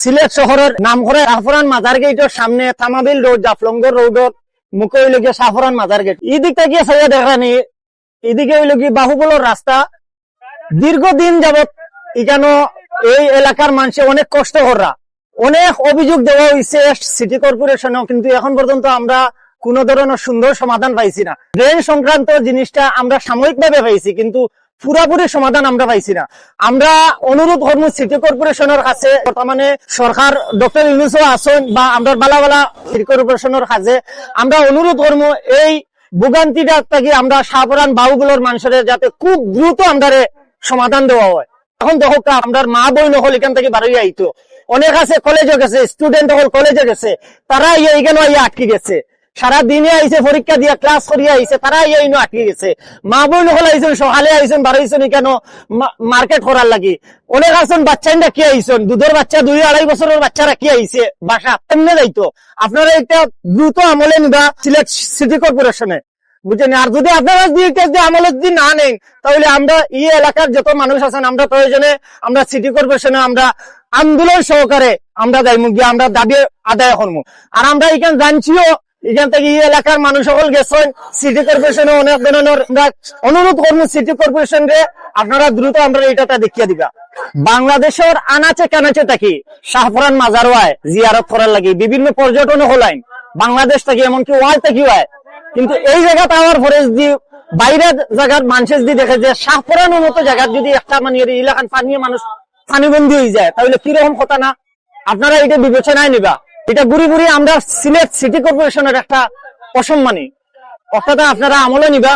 সিলেট শহরের নাম করে সাফরান মাজার গেটের সামনে থামাবিল রোড জাফলঙ্গর রোডত মুখে হইল সাফরান মাজার গেট এদিকটা গিয়ে সাইয়া দেখানি এদিকে হইল গিয়ে বাহুবলর রাস্তা দীর্ঘদিন যাবৎ এখানো এই এলাকার মানুষে অনেক কষ্ট করা অনেক অভিযোগ দেওয়া হয়েছে সিটি কর্পোরেশনেও কিন্তু এখন পর্যন্ত আমরা কোন ধরনের সুন্দর সমাধান পাইছি না। ড্রেন সংক্রান্ত জিনিসটা আমরা সাময়িকভাবে পাইছি, কিন্তু পুরাপুরি সমাধান আমরা পাইছি না। আমরা অনুরোধ করব সিটি কর্পোরেশনের কাছে বর্তমানে সরকার ডক্টর ইউনুসও আসন বা আমরা বালা বালা সিটি কর্পোরেশনের কাছে, আমরা অনুরোধ করব এই ভোগান্তিটা থেকে আমরা সাবরান বাহুগুলোর মানুষের যাতে খুব দ্রুত আমরা সমাধান দেওয়া হয়। এখন দেখো আমরা মা বই নহল এখান থেকে বাড়ি আইতো। অনেক আছে কলেজে গেছে স্টুডেন্ট হল কলেজে গেছে তারা ইয়ে আটকে গেছে? সারা দিনে আইছে, পরীক্ষা দিয়া ক্লাস করিয়া আইছে তারা ইয়ে ইনো আটকে গেছে। মা বই নহল আইছেন, সকালে আইছেন বাড়াইছেন কেন? মার্কেট করার লাগি। অনেক আছেন, বাচ্চা কি আইছেন? দুধের বাচ্চা, দুই আড়াই বছরের বাচ্চারা কি আইছে, বাসা এমনি যাইতো। আপনারা এটা দ্রুত আমলে নিবা, সিলেট সিটি কর্পোরেশনে বুঝছেন আর যদি আপনারা দিকে যে আমলের যদি না নেন, তাহলে আমরা এই এলাকার যত মানুষ আছেন, আমরা প্রয়োজনে আমরা সিটি কর্পোরেশনে আমরা আন্দোলন সহকারে আমরা যাইমু, গিয়ে আমরা দাবি আদায় করব আর আমরা এখানে জানছিও এখান থেকে এই এলাকার মানুষ সকল গেছেন। সিটি কর্পোরেশনে অনেক ধরনের অনুরোধ করব সিটি কর্পোরেশন রে আপনারা দ্রুত আমরা এটাটা দেখিয়ে দিবা। বাংলাদেশের আনাচে কানাচে থাকি শাহপুরান মাজারওয়ায় জিয়ারত করার লাগি বিভিন্ন পর্যটন হলাইন। বাংলাদেশ থেকে এমনকি ওয়াল থেকে হয় কিন্তু এই জায়গাটা আমার পরে যদি বাইরের জায়গার মানুষের যদি দেখে যে শাহপুরানোর মতো জায়গার যদি একটা মানে এই এলাকার পানীয় মানুষ পানিবন্দি হয়ে যায়, তাহলে কীরকম কথা না? আপনারা এটা বিবেচনায় নিবা। এটা বুড়ি বুড়ি আমরা সিলেট সিটি কর্পোরেশনের একটা অসম্মানী। অর্থাৎ আপনারা আমলে নিবা।